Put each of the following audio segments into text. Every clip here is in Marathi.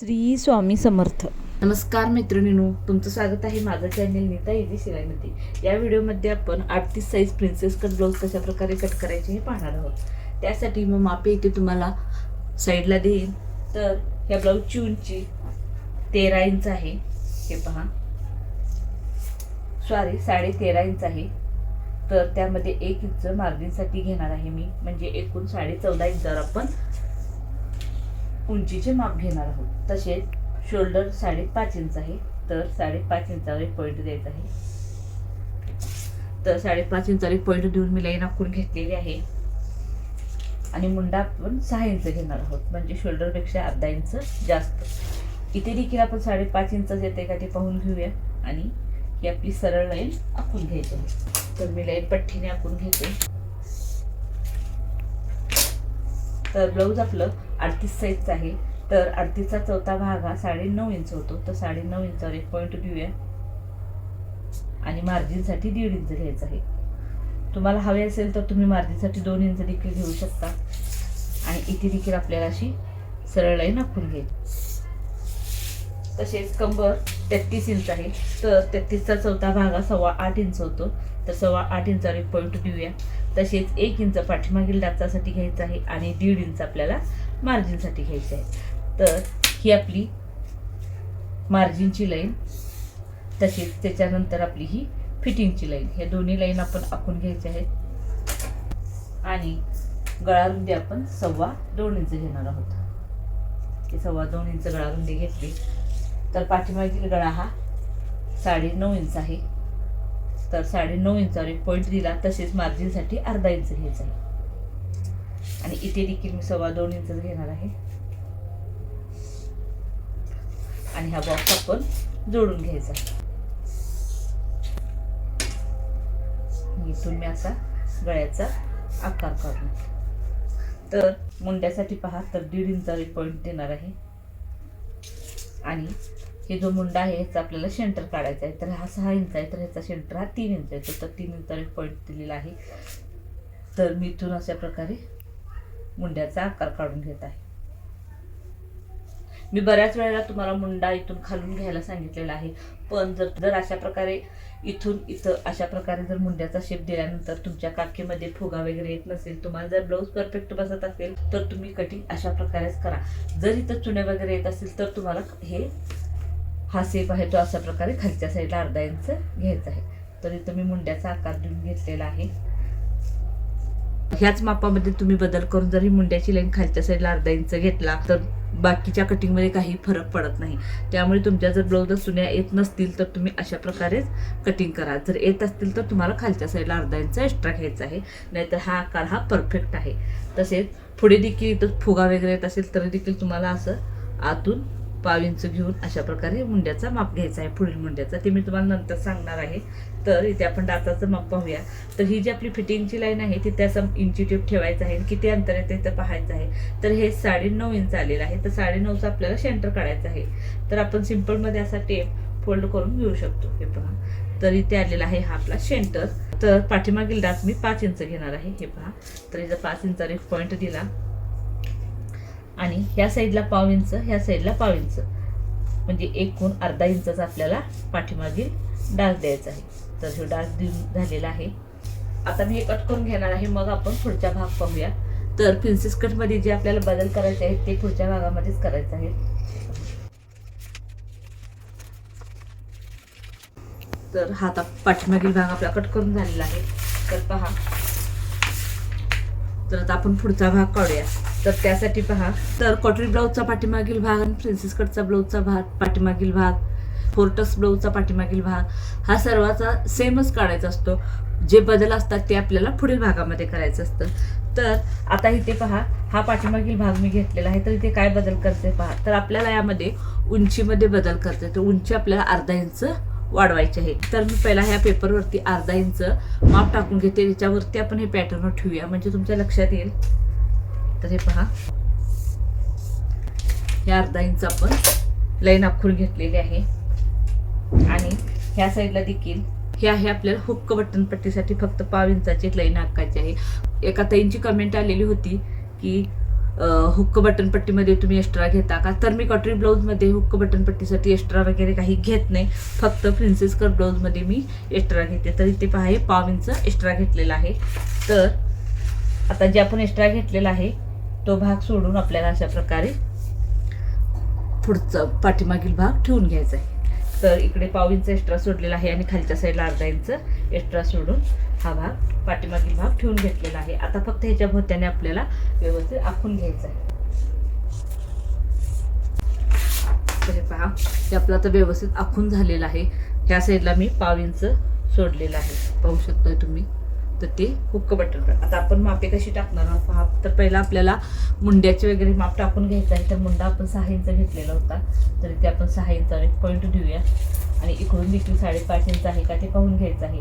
श्री स्वामी समर्थ. नमस्कार मैत्रिणींनो तुमचं स्वागत आहे माझं चॅनल नीता येते शिलाईमध्ये. या व्हिडिओमध्ये आपण आठतीस साईज प्रिन्सेस कट ब्लाऊज कशा प्रकारे कट करायचे हे पाहणार आहोत. त्यासाठी मग मापे इथे तुम्हाला साईडला देईन. तर ह्या ब्लाऊजची उंची तेरा इंच आहे. हे पहा. सॉरी साडे तेरा इंच आहे. तर त्यामध्ये एक इंच मार्जिनसाठी घेणार आहे मी. म्हणजे एकूण साडे चौदा इंचावर आपण उंचीचे माप घेणार आहोत. तसेच शोल्डर साडेपाच इंच आहे. तर साडेपाच इंचावर एक पॉईंट द्यायचा आहे. तर साडेपाच इंचावर एक पॉईंट देऊन मी लाईन आखून घेतलेली आहे. आणि मुंडा आपण सहा इंच घेणार आहोत. म्हणजे शोल्डरपेक्षा अर्धा इंच जास्त. इथे देखील आपण साडेपाच इंच येते का ते पाहून घेऊया. आणि ही आपली सरळ लाईन आखून घ्यायची आहे. तर मी लाईन पठ्ठीने आखून घेते. तर ब्लाऊज आपलं अडतीस साईजचं आहे. तर अडतीसचा चौथा भाग हा साडे नऊ इंच होतो. तर साडे नऊ इंचावर एक पॉईंट घेऊया. आणि मार्जिनसाठी दीड इंच घ्यायचं आहे. तुम्हाला हवे असेल तर तुम्ही मार्जिनसाठी दोन इंच देखील घेऊ शकता. आणि इथे देखील आपल्याला अशी सरळ लाईन आखून घ्यायची. तसेच कंबर तेहतीस इंच आहे. तर तेहतीसचा चौथा भाग हा सव्वा आठ इंच होतो. तर सव्वा आठ इंचावर एक पॉईंट देऊया तसेच एक इंच पाठीमागील डाचासाठी घ्यायचं आहे आणि दीड इंच आपल्याला मार्जिनसाठी घ्यायचं आहे. तर ही आपली मार्जिनची लाईन तसेच त्याच्यानंतर आपली ही फिटिंगची लाईन ह्या दोन्ही लाईन आपण आखून घ्यायच्या आहेत. आणि गळारुंदी आपण सव्वा दोन इंच घेणार आहोत. सव्वा दोन इंच गळारुंदी घेतली. तर पाठीमागील गळा हा साडे नऊ इंच आहे. तर साडे नऊ इंचावर एक पॉईंट दिला तसेच मार्जिनसाठी अर्धा इंच घ्यायचा आहे आणि इथे देखील मी सव्वा दोन इंच घेणार आहे. आणि हा बॉक्स आपण जोडून घ्यायचा. इथून मी असा गळ्याचा आकार काढून. तर मुंड्यासाठी पहा तर दीड इंचावर एक पॉईंट देणार आहे. आणि हे जो मुंडा आहे ह्याचा आपल्याला सेंटर काढायचा आहे. तर हा सहा इंच आहे तर ह्याचा सेंटर हा तीन इंच आहे. तर तीन इंचावर एक पॉईंट दिलेला आहे. तर मी इथून अशा प्रकारे मुंड्याचा आकार काढून घेत आहे. मी बऱ्याच वेळेला तुम्हाला मुंडा इथून खालून घ्यायला सांगितलेला आहे. पण जर जर अशा प्रकारे इथून इथं अशा प्रकारे जर मुंड्याचा शेप दिल्यानंतर तुमच्या काखेमध्ये फुगा वगैरे येत नसेल तुम्हाला जर ब्लाऊज परफेक्ट बसत असेल तर तुम्ही कटिंग अशा प्रकारेच करा. जर इथं चुने वगैरे येत असेल तर तुम्हाला हे हा सेप आहे तो अशा प्रकारे खालच्या साईडला अर्धा इंच घ्यायचा आहे. तर इथं मी मुंड्याचा आकार देऊन घेतलेला आहे. ह्याच मापामध्ये तुम्ही बदल करून जरी मुंड्याची लाईन खालच्या साईडला अर्धा इंच घेतला तर बाकीच्या कटिंगमध्ये काही फरक पडत नाही. त्यामुळे तुमच्या जर ब्लाऊज सुन्या येत नसतील तर तुम्ही अशा प्रकारेच कटिंग करा. जर येत असतील तर तुम्हाला खालच्या साईडला अर्धा इंच एक्स्ट्रा घ्यायचा आहे. नाहीतर हा आकार हा परफेक्ट आहे. तसेच पुढे देखील इथं फुगा वगैरे येत असेल तरी देखील तुम्हाला असं आतून पाव इंच घेऊन अशा प्रकारे मुंड्याचा माप घ्यायचा आहे पुढील मुंड्याचा. ते मी तुम्हाला नंतर सांगणार आहे. तर इथे आपण दाताचं माप पाहूया. तर ही जी आपली फिटिंगची लाईन आहे तिथे असं इंची टेप ठेवायचं आहे किती अंतर आहे ते पाहायचं आहे. तर हे साडे नऊ इंच आलेलं आहे. तर साडे नऊचं आपल्याला सेंटर काढायचं आहे. तर आपण सिम्पलमध्ये असा टेप फोल्ड करून घेऊ शकतो. हे पहा. तर इथे आलेला आहे हा आपला सेंटर तर पाठीमागील डास मी पाच इंच घेणार आहे. हे पहा. तर इथं पाच इंचा एक पॉईंट दिला. आणि ह्या साईडला पाव इंच ह्या साईडला पाव इंच. म्हणजे एकूण अर्धा इंचाचा आपल्याला पाठीमागील डास द्यायचा आहे. तर हे डास देऊन झालेला आहे आता मी हे कट करून घेणार आहे. मग आपण पुढचा भाग पाहूया. तर प्रिन्सेस कटमध्ये जे आपल्याला बदल करायचे आहेत ते पुढच्या भागामध्येच करायचं आहे तर हा आता पाठीमागील भाग आपला कट करून झालेला आहे. तर पहा. तर आता आपण पुढचा भाग काढूया. तर त्यासाठी पहा. तर कॉटरी ब्लाऊजचा पाठीमागील भाग आणि प्रिन्सेस कटचा ब्लाऊजचा भाग पाठीमागील भाग फोर्टस ब्लाऊजचा पाठीमागील भाग हा सर्वाचा सेमच काढायचा असतो. जे बदल असतात ते आपल्याला पुढील भागामध्ये करायचं असतं. तर आता इथे पहा हा पाठीमागील भाग मी घेतलेला आहे. तर इथे काय बदल करते पहा? तर आपल्याला यामध्ये उंचीमध्ये बदल करते. तर उंची आपल्याला अर्धा इंच वाढवायचे आहे. तर मी पहिला ह्या पेपरवरती अर्धा इंच माप टाकून घेते. त्याच्यावरती आपण हे पॅटर्न ठेवूया. म्हणजे तुमच्या लक्षात येईल. तर हे पहा. ह्या अर्धा इंच आपण लाईन आखून घेतलेली आहे. आणि ह्या साईडला देखील हे आहे आपल्याला हुक्क बटन पट्टीसाठी फक्त पाव इंचाची एक लाईन आखायची आहे. एका ताईंची कमेंट आलेली होती की हुक्क बटन पट्टीमध्ये तुम्ही एक्स्ट्रा घेता का? तर मी कटरी ब्लाऊजमध्ये हुक्क बटन पट्टीसाठी एक्स्ट्रा वगैरे काही घेत नाही. फक्त प्रिन्सेस कट ब्लाऊजमध्ये मी एक्स्ट्रा घेते. तर इथे पहा हे पाव इंच एक्स्ट्रा घेतलेला आहे. तर आता जे आपण एक्स्ट्रा घेतलेला आहे तो भाग सोडून आपल्याला अशा प्रकारे पुढचा पाठीमागील भाग ठेवून घ्यायचा आहे. तर इकडे पाव इंच एक्स्ट्रा सोडलेला आहे आणि खालच्या साईडला अर्धा इंच एक्स्ट्रा सोडून हा भाग पाठीमागील भाग ठेवून घेतलेला आहे. आता फक्त ह्याच्या भोवत्याने आपल्याला व्यवस्थित आखून घ्यायचं आहे. हे पहा हे आपलं आता व्यवस्थित आखून झालेलं आहे. ह्या साईडला मी पाव इंच सोडलेलं आहे. पाहू शकतोय तुम्ही? तर ते हुक्क बटन आता आपण मापे कशी टाकणार आहोत? पहा तर पहिला आपल्याला मुंड्याचे वगैरे माप टाकून घ्यायचं आहे. तर मुंडा आपण सहा इंच घेतलेला होता. तर इथे आपण सहा इंच एक पॉईंट देऊया आणि इकडून देखील साडेपाच इंच आहे का ते पाहून घ्यायचं आहे.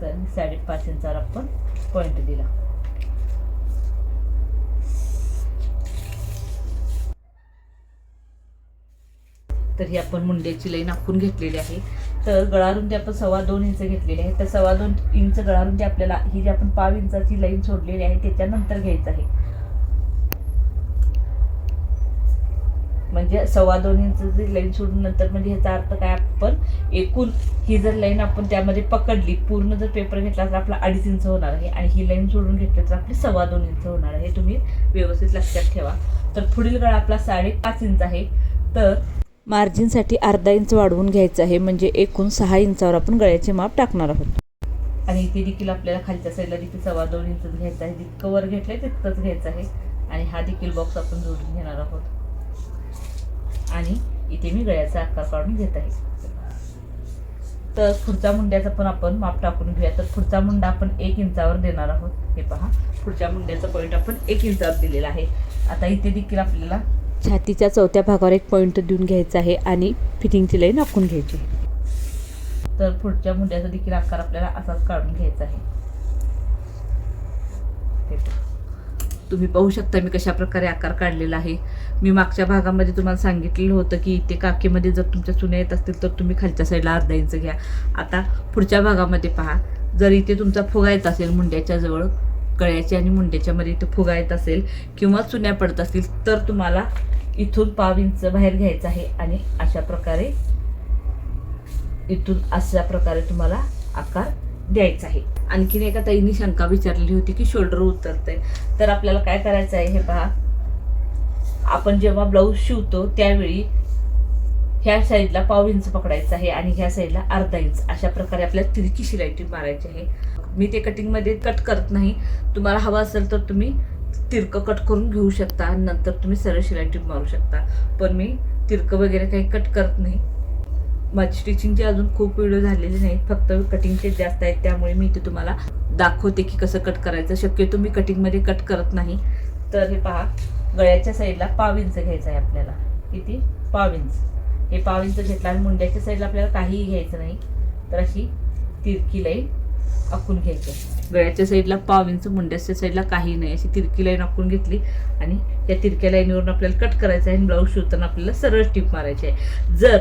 तर साडेपाच इंचावर आपण पॉईंट दिला. तर ही आपण मुंड्याची लाईन आखून घेतलेली आहे. तर गळारुंदी आपण सव्वा दोन इंच घेतलेली आहे. तर सव्वा दोन इंच गळारुंदी आपल्याला ही जी आपण पाव इंचाची लाईन सोडलेली आहे त्याच्यानंतर घ्यायचं आहे. म्हणजे सव्वा दोन इंचची लाईन सोडून नंतर म्हणजे ह्याचा अर्थ काय आपण एकूण ही जर लाईन आपण त्यामध्ये पकडली पूर्ण जर पेपर घेतला तर आपला अडीच इंच होणार आहे आणि ही लाईन सोडून घेतली तर आपली सव्वा दोन इंच होणार आहे. हे तुम्ही व्यवस्थित लक्षात ठेवा. तर पुढील गळा आपला साडेपाच इंच आहे. तर मार्जिनसाठी अर्धा इंच वाढवून घ्यायचं आहे. म्हणजे एकूण सहा इंचावर आपण गळ्याचे माप टाकणार आहोत. आणि इथे देखील आपल्याला खालच्या साईडला देखील सव्वा दोन इंच घ्यायचं आहे. जितकं वर घेतलंय तितकंच घ्यायचं आहे. आणि हा देखील बॉक्स आपण जोडून घेणार आहोत. आणि इथे मी गळ्याचा आकार काढून घेत आहे. तर पुढच्या मुंड्याचा पण आपण माप टाकून घेऊया. तर पुढचा मुंडा आपण एक इंचावर देणार आहोत. हे पहा. पुढच्या मुंड्याचा पॉईंट आपण एक इंचावर दिलेला आहे. आता इथे देखील आपल्याला छातीच्या चौथ्या भागावर एक पॉईंट देऊन घ्यायचा आहे आणि फिटिंगची लाईन आखून घ्यायची तर पुढच्या मुंड्याचा देखील आकार आपल्याला असाच काढून घ्यायचा आहे. तुम्ही पाहू शकता मी कशा प्रकारे आकार काढलेला आहे. मी मागच्या भागामध्ये तुम्हाला सांगितलेलं होतं की इथे काकेमध्ये जर तुमच्या चुन्या येत असतील तर तुम्ही खालच्या साईडला अर्धा इंच घ्या. आता पुढच्या भागामध्ये पहा. जर इथे तुमचा फुगा येत असेल मुंड्याच्या जवळ गळ्याच्या आणि मुंड्याच्या मध्ये इथे फुगा येत असेल किंवा चुन्या पडत असतील तर तुम्हाला इथून पाव इंच बाहेर घ्यायचं आहे आणि अशा प्रकारे इथून अशा प्रकारे तुम्हाला आकार द्यायचा आहे. आणखीन एका ताईंनी शंका विचारलेली होती की शोल्डर उतरते तर आपल्याला काय करायचं आहे हे पहा. आपण जेव्हा ब्लाऊज शिवतो त्यावेळी ह्या साईडला पाव इंच पकडायचं आहे आणि ह्या साईडला अर्धा इंच अशा प्रकारे आपल्याला तिरकी शिलाईटी मारायची आहे. मी ते कटिंगमध्ये कट करत नाही. तुम्हाला हवं असेल तर तुम्ही तिरकं कट करून घेऊ शकता आणि नंतर तुम्ही सरळ शिलाई टीप मारू शकता. पण मी तिरकं वगैरे काही कट करत नाही. माझी स्टिचिंगचे अजून खूप व्हिडिओ झालेले नाहीत. फक्त कटिंगचे जास्त आहेत. त्यामुळे मी इथे तुम्हाला दाखवते की कसं कट करायचं. शक्यतो मी कटिंगमध्ये कट करत नाही. तर हे पहा गळ्याच्या साईडला पाव इंच घ्यायचं आहे आपल्याला. किती? पाव इंच हे पाव इंच घेतला आणि मुंड्याच्या साईडला आपल्याला काहीही घ्यायचं नाही. तर अशी तिरकी लाईन आखून घ्यायचं. आहे. गळ्याच्या साईडला पाव इंच मुंड्याच्या साईडला काही नाही. अशी तिरकी लाईन आखून घेतली आणि या तिरक्या लाईनवरून आपल्याला कट करायचं आहे आणि ब्लाऊज शिवताना आपल्याला सरळ टिप मारायची आहे. जर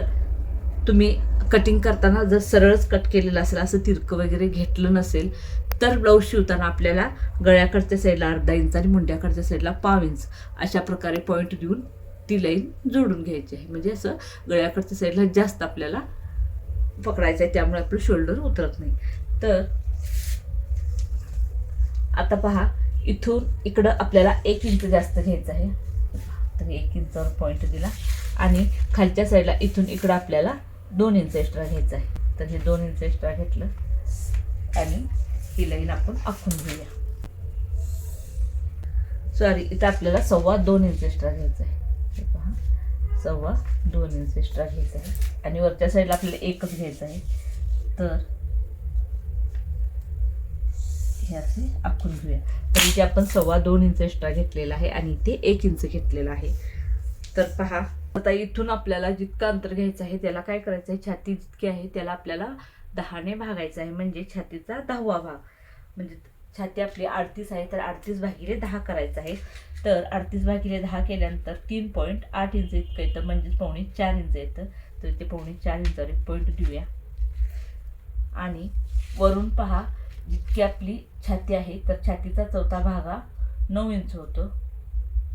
तुम्ही कटिंग करताना जर सरळच कट केलेलं असेल असं तिरकं वगैरे घेतलं नसेल तर ब्लाऊज शिवताना आपल्याला गळ्याकडच्या साईडला अर्धा इंच आणि मुंड्याकडच्या साईडला पाव इंच अशा प्रकारे पॉईंट देऊन ती लाईन जोडून घ्यायची आहे. म्हणजे असं गळ्याकडच्या साईडला जास्त आपल्याला पकडायचं आहे त्यामुळे आपलं शोल्डर उतरत नाही. तर आता पहा इथून इकडं आपल्याला एक इंच जास्त घ्यायचं आहे. तर एक इंचावर पॉईंट दिला. आणि खालच्या साईडला इथून इकडं आपल्याला दोन इंच एक्स्ट्रा घ्यायचं आहे. तर हे दोन इंच एक्स्ट्रा घेतलं. आणि ही लाईन आपण आखून घेऊया. सॉरी इथं आपल्याला सव्वा दोन इंच एक्स्ट्रा घ्यायचं आहे. हे पहा सव्वा दोन इंच एक्स्ट्रा घ्यायचं आहे. आणि वरच्या साईडला आपल्याला एकच घ्यायचं आहे. तर हे असे आखून घेऊया. तर इथे आपण सव्वा दोन इंच एक्स्ट्रा घेतलेला आहे आणि इथे एक इंच घेतलेला आहे. तर पहा आता इथून आपल्याला जितकं अंतर घ्यायचं आहे त्याला काय करायचं आहे? छाती जितकी आहे त्याला आपल्याला दहाने भागायचं आहे. म्हणजे छातीचा दहावा भाग. म्हणजे छाती आपली अडतीस आहे तर अडतीस भागिले दहा करायचं आहे. तर अडतीस भागिले दहा केल्यानंतर तीन पॉईंट आठ इंच इतकं येतं. म्हणजेच पावणे चार इंच येतं. तर इथे पावणे चार इंचावर एक पॉईंट देऊया. आणि वरून पहा जितकी आपली छाती आहे तर छातीचा चौथा भाग हा नऊ इंच होतो.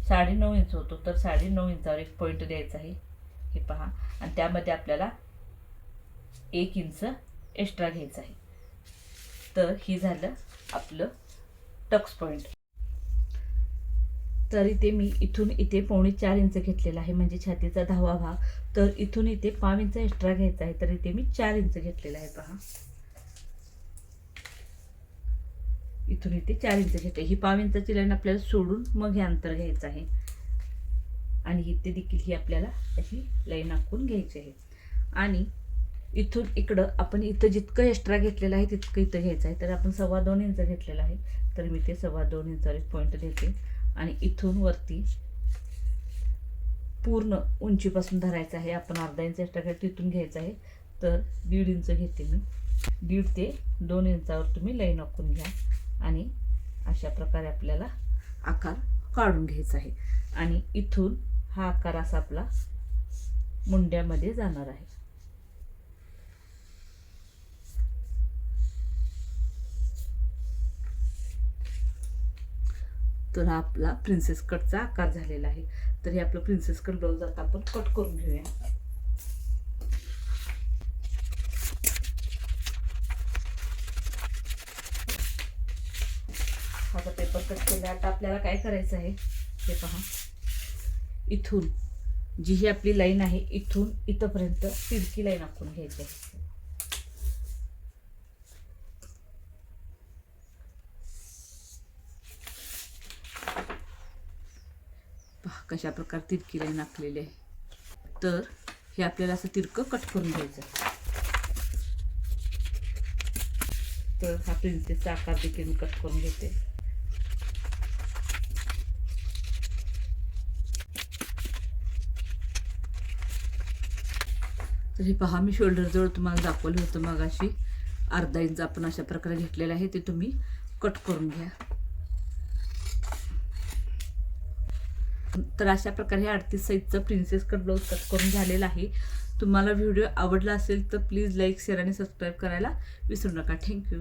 साडे नऊ इंच होतो तर साडे नऊ इंचावर एक पॉईंट द्यायचा आहे. हे पहा. आणि त्यामध्ये आपल्याला एक इंच एक्स्ट्रा घ्यायचं आहे. तर हे झालं आपलं टक्स पॉईंट तर इथे मी इथून इथे पावणे चार इंच घेतलेला आहे म्हणजे छातीचा दहावा भाग. तर इथून इथे पाव इंच एक्स्ट्रा घ्यायचा आहे तर इथे मी चार इंच घेतलेला आहे पहा. इथून इथे चार इंच घेते. ही पाव इंचाची लाईन आपल्याला सोडून मग हे अंतर घ्यायचं आहे. आणि इथे देखील ही आपल्याला अशी लाईन आखून घ्यायची आहे. आणि इथून इकडं आपण इथं जितकं एक्स्ट्रा घेतलेलं आहे तितकं इथं घ्यायचं आहे. तर आपण सव्वा दोन इंच घेतलेलं आहे. तर मी ते सव्वा दोन इंचावर एक पॉईंट देते आणि इथून वरती पूर्ण उंचीपासून धरायचं आहे. आपण अर्धा इंच एक्स्ट्रा घ्यायचं तिथून घ्यायचं आहे. तर दीड इंच घेते मी. दीड ते दोन इंचावर तुम्ही लाईन आखून घ्या. आणि अशा प्रकारे आपल्याला आकार काढून घ्यायचा आहे. आणि इथून हा आकार असा आपला मुंड्यामध्ये जाणार आहे. तर हा आपला प्रिन्सेस कटचा आकार झालेला आहे. तर हे आपलं प्रिन्सेस कट ब्लाऊज आता आपण कट करून घेऊया आता पेपर कट केला. आता आपल्याला काय करायचं आहे? हे पहा. इथून जी ही आपली लाईन आहे इथून इथंपर्यंत तिरकी लाईन आखून घ्यायची आहे. पहा कशा प्रकारे तिरकी लाईन आखलेली आहे. तर हे आपल्याला असं तिरकं कट करून घ्यायचं आहे. तर हा प्रिन्सेसचा आकार देखील मी कट करून घेते. तर हे पहा मी शोल्डरजवळ तुम्हाला दाखवलं होतं मग अशी अर्धा इंच आपण अशा प्रकारे घेतलेलं आहे ते तुम्ही कट करून घ्या. तर अशा प्रकारे हे अडतीस साईजचं प्रिन्सेस कट ब्लाऊज कट करून झालेला आहे. तुम्हाला व्हिडिओ आवडला असेल तर प्लीज लाईक शेअर आणि सबस्क्राईब करायला विसरू नका. थँक्यू